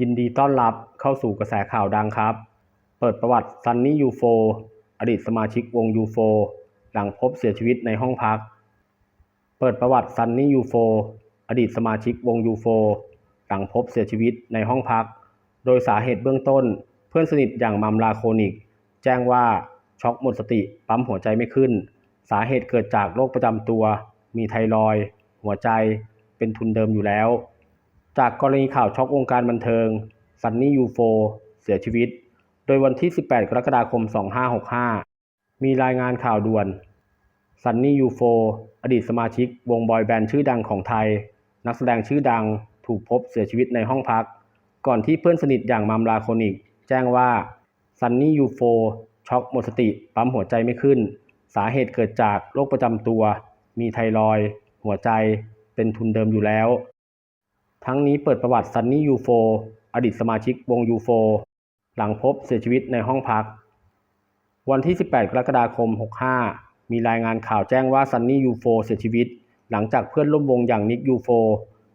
ยินดีต้อนรับเข้าสู่กระแสข่าวดังครับ เปิดประวัติซันนี่ยูโฟอดีตสมาชิกวงยูโฟหลังพบเสียชีวิตในห้องพัก เปิดประวัติซันนี่ยูโฟอดีตสมาชิกวงยูโฟหลังพบเสียชีวิตในห้องพัก โดยสาเหตุเบื้องต้น เพื่อนสนิทอย่างมัมลาโคนิก แจ้งว่าช็อกหมดสติปั๊มหัวใจไม่ขึ้น สาเหตุเกิดจากโรคประจำตัว มีไทรอยหัวใจ เป็นทุนเดิมอยู่แล้ว จากกรณีข่าวช็อกวงการบันเทิงซันนี่ยูโฟเสียชีวิต โดยวันที่ 18 กรกฎาคม 2565 มีรายงานข่าวด่วนซันนี่ยูโฟอดีตสมาชิกวงบอยแบนด์ชื่อดังของไทย นักแสดงชื่อดังถูกพบเสียชีวิตในห้องพัก ก่อนที่เพื่อนสนิทอย่างมัมลาโคนิก แจ้งว่าซันนี่ยูโฟช็อกหมดสติปั๊มหัวใจไม่ขึ้น สาเหตุเกิดจากโรคประจำตัว มีไทรอยหัวใจเป็นทุนเดิมอยู่แล้ว ทั้งนี้เปิดประวัติซันนี่ยูโฟอดีตสมาชิกวงยูโฟหลังพบเสียชีวิตในห้องพัก วันที่ 18 กรกฎาคม 65 มีรายงานข่าวแจ้งว่าซันนี่ยูโฟเสียชีวิต หลังจากเพื่อนร่วมวงอย่างนิกยูโฟ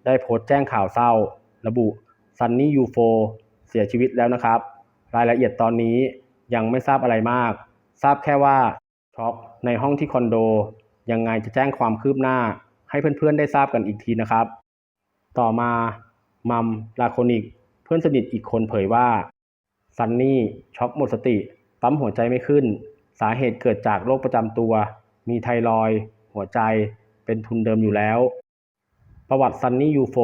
ได้โพสต์แจ้งข่าวเศร้า ระบุซันนี่ยูโฟเสียชีวิตแล้วนะครับ รายละเอียดตอนนี้ยังไม่ทราบอะไรมาก ทราบแค่ว่าช็อกในห้องที่คอนโด ยังไงจะแจ้งความคืบหน้า ให้เพื่อนๆได้ทราบกันอีกทีนะครับ ต่อมามัมลาโคนิก เพื่อนสนิทอีกคนเผยว่า ซันนี่ช็อกหมดสติ ปั๊มหัวใจไม่ขึ้น สาเหตุเกิดจากโรคประจำตัว มีไทรอยหัวใจเป็นทุนเดิมอยู่แล้ว ประวัติซันนี่ยูโฟ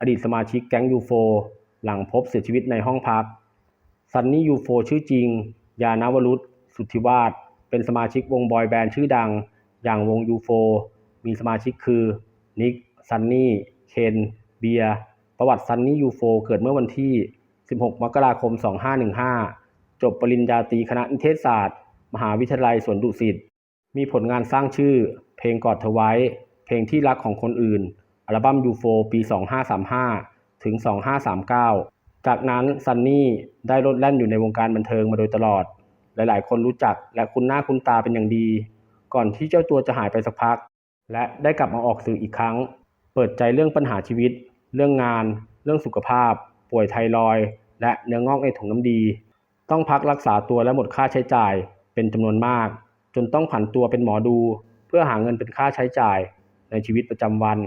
อดีตสมาชิกแก๊งยูโฟหลังพบเสียชีวิตในห้องพัก ซันนี่ยูโฟชื่อจริง ยานาวรุษสุทธิวาฒเป็นสมาชิกวงบอยแบนด์ชื่อดัง อย่างวงยูโฟมีสมาชิกคือนิกซันนี่ เคนเบียร์ประวัติซันนี่ยูโฟเกิดเมื่อวันที่ 16 มกราคม 2515 จบปริญญาตรีคณะนิเทศศาสตร์ มหาวิทยาลัยสวนดุสิต มีผลงานสร้างชื่อ เพลงกอดเธอไว้ เพลงที่รักของคนอื่น อัลบั้มยูโฟปี 2535 ถึง 2539 จากนั้นซันนี่ได้ลดแล่นอยู่ในวงการบันเทิงมาโดยตลอด หลายๆ คนรู้จักและคุ้นหน้าคุ้นตาเป็นอย่างดี ก่อนที่เจ้าตัวจะหายไปสักพัก และได้กลับมาออกสื่ออีกครั้ง เปิดใจเรื่องปัญหาชีวิต เรื่องงาน เรื่องสุขภาพ ป่วยไทรอย และเนื้องอกในถุงน้ำดี ต้องพักรักษาตัวและหมดค่าใช้จ่ายเป็นจำนวนมาก จนต้องผันตัวเป็นหมอดู เพื่อหาเงินเป็นค่าใช้จ่ายในชีวิตประจำวัน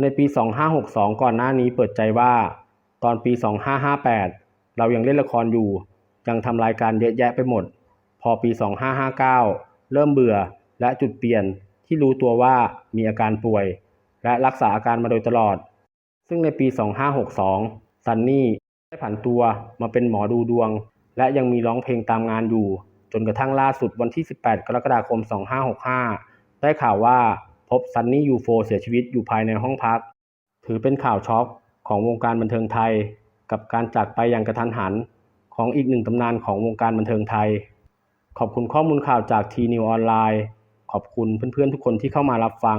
ในปี 2562 ก่อนหน้านี้เปิดใจว่า ตอนปี 2558 เรายังเล่นละครอยู่ ยังทำรายการเยอะแยะไปหมด พอปี 2559 เริ่มเบื่อและจุดเปลี่ยนที่รู้ตัวว่ามีอาการป่วย และรักษาอาการมาโดยตลอด ซึ่งในปี 2562 ซันนี่ได้ผันตัวมาเป็นหมอดูดวง และยังมีร้องเพลงตามงานอยู่ จนกระทั่งล่าสุดวันที่ 18 กรกฎาคม 2565 ได้ข่าวว่าพบซันนี่ยูโฟเสียชีวิตอยู่ภายในห้องพัก ถือเป็นข่าวช็อกของวงการบันเทิงไทย กับการจากไปอย่างกระทันหันของอีกหนึ่งตำนานของวงการบันเทิงไทย ขอบคุณข้อมูลข่าวจากทีนิวออนไลน์ ขอบคุณเพื่อนๆทุกคนที่เข้ามารับฟัง